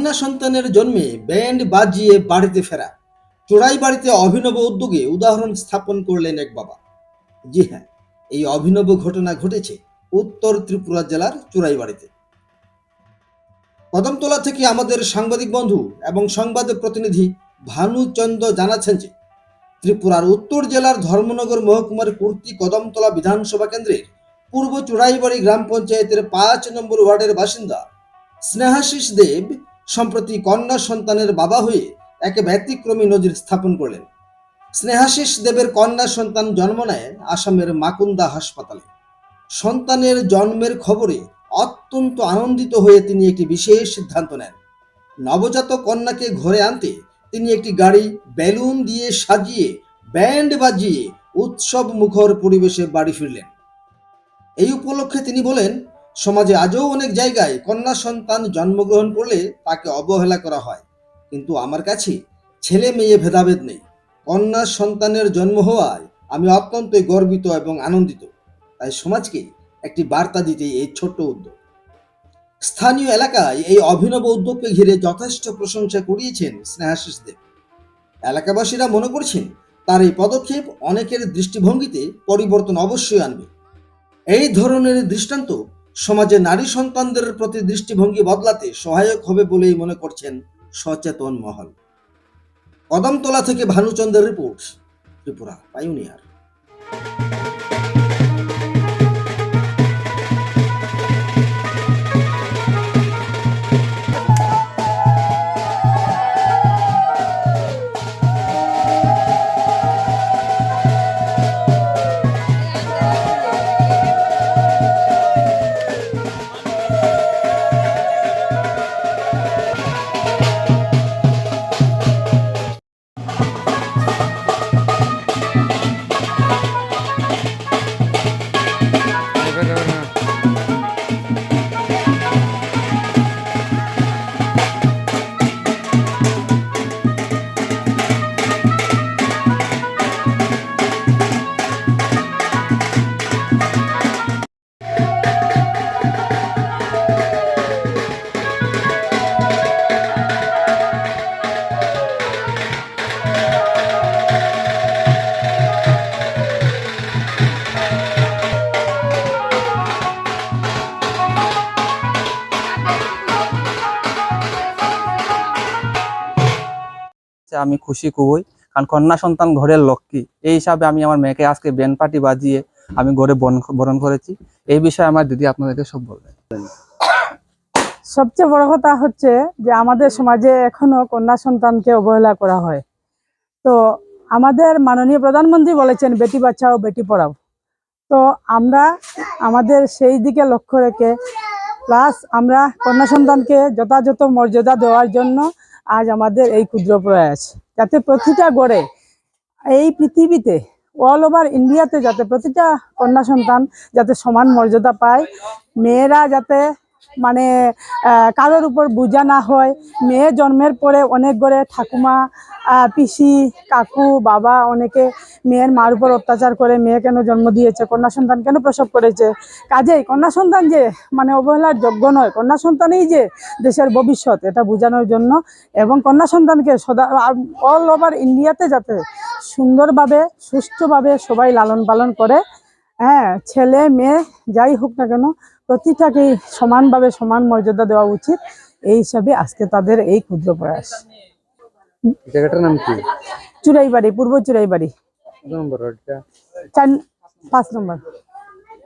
কন্যা সন্তানের জন্মে ব্যান্ড বাজিয়ে বাড়িতে ফেরা। চোরাই বাড়িতে অভিনব উদ্যোগে উদাহরণ স্থাপন করলেন এক বাবা। জি হ্যাঁ এই অভিনব ঘটনা ঘটেছে উত্তর ত্রিপুরা জেলার চোরাই বাড়িতে। কদমতলা থেকে আমাদের সাংবাদিক বন্ধু এবং সংবাদ প্রতিনিধি ভানুচন্দ্র জানাচ্ছেন যে, ত্রিপুরার উত্তর জেলার ধর্মনগর মহকুমার কুর্তি কদমতলা বিধানসভা কেন্দ্রের পূর্ব চুরাইবাড়ি গ্রাম পঞ্চায়েতের পাঁচ নম্বর ওয়ার্ডের বাসিন্দা স্নেহাশিস দেব সম্প্রতি কন্যা সন্তানের বাবা হয়ে এক ব্যতিক্রমী নজির স্থাপন করলেন। স্নেহাশিস দেবের কন্যা সন্তান জন্ম নেয় আসামের মাকুন্দা হাসপাতালে। সন্তানের জন্মের খবরে অত্যন্ত আনন্দিত হয়ে তিনি একটি বিশেষ সিদ্ধান্ত নেন। নবজাত কন্যাকে ঘরে আনতে তিনি একটি গাড়ি, বেলুন দিয়ে সাজিয়ে, ব্যান্ড বাজিয়ে উৎসব মুখর পরিবেশে বাড়ি ফিরলেন। এই উপলক্ষে তিনি বলেন সমাজে আজও অনেক জায়গায় কন্যা সন্তান জন্মগ্রহণ করলে তাকে অবহেলা করা হয়। কিন্তু আমার কাছে ছেলে মেয়ে ভেদাভেদ নেই। কন্যা সন্তানের জন্ম হওয়ায় আমি অত্যন্তই গর্বিত এবং আনন্দিত। তাই সমাজকে একটি বার্তা দিতে এই ছোট্ট উদ্যোগ। স্থানীয় এলাকায় এই অভিনব উদ্যোগকে ঘিরে যথেষ্ট প্রশংসা কুড়িয়েছেন স্নেহাশিস দেব। এলাকাবাসীরা মনে করছেন, তার এই পদক্ষেপ অনেকের দৃষ্টিভঙ্গিতে পরিবর্তন অবশ্যই আনবে। এই ধরনের দৃষ্টান্ত সমাজে নারী সন্তানদের প্রতি দৃষ্টিভঙ্গি বদলাতে সহায়ক হবে বলেই মনে করছেন সচেতন মহল। কদমতলা থেকে ভানুচন্দ্রের রিপোর্ট, ত্রিপুরা পাইওনিয়ার আমি খুশি খুবই। কারণ কন্যা সন্তান ঘরের লক্ষ্মী। এই হিসাবে আমি আমার মেয়েকে আজকে ব্যান্ড পার্টি বাজিয়ে আমি ঘরে বরণ করেছি। এই বিষয়ে আমার দিদি আপনাদেরকে সব বলবেন। সবচেয়ে বড় কথা হচ্ছে যে আমাদের সমাজে এখনও কন্যা সন্তানকে অবহেলা করা হয়। তো আমাদের মাননীয় প্রধানমন্ত্রী বলেছেন, বেটি বাঁচাও, বেটি পড়াও। তো আমরা আমাদের সেই দিকে লক্ষ্য রেখে, প্লাস আমরা কন্যা সন্তানকে যথাযথ মর্যাদা দেওয়ার জন্য আজ আমাদের এই ক্ষুদ্র প্রয়াস, যাতে প্রতিটা গড়ে এই পৃথিবীতে অল ওভার ইন্ডিয়াতে যাতে প্রতিটা কন্যা সন্তান যাতে সমান মর্যাদা পায়, মেয়েরা যাতে মানে কারোর উপর বোঝা না হয়। মেয়ে জন্মের পরে অনেক করে ঠাকুমা পিসি, কাকু, বাবা অনেকে মেয়ের মার উপর অত্যাচার করে, মেয়ে কেন জন্ম দিয়েছে কন্যা সন্তান কেন প্রসব করেছে? কাজেই কন্যা সন্তান যে মানে অবহেলার যোগ্য নয় কন্যা সন্তানই যে দেশের ভবিষ্যৎ, এটা বোঝানোর জন্য। এবং কন্যা সন্তানকে সদা অল ওভার ইন্ডিয়াতে যাতে সুন্দরভাবে, সুষ্ঠুভাবে সবাই লালন পালন করে হ্যাঁ ছেলে, মেয়ে, যাই হোক না কেন প্রতিটাকেই সমানভাবে সমান মর্যাদা দেওয়া উচিত। এই হিসাবে আজকে তাদের এই ক্ষুদ্র প্রয়াস। জায়গাটার নাম কি? চুরাইবাড়ি পূর্ব চুরাইবাড়ি নম্বর পাঁচ নম্বর।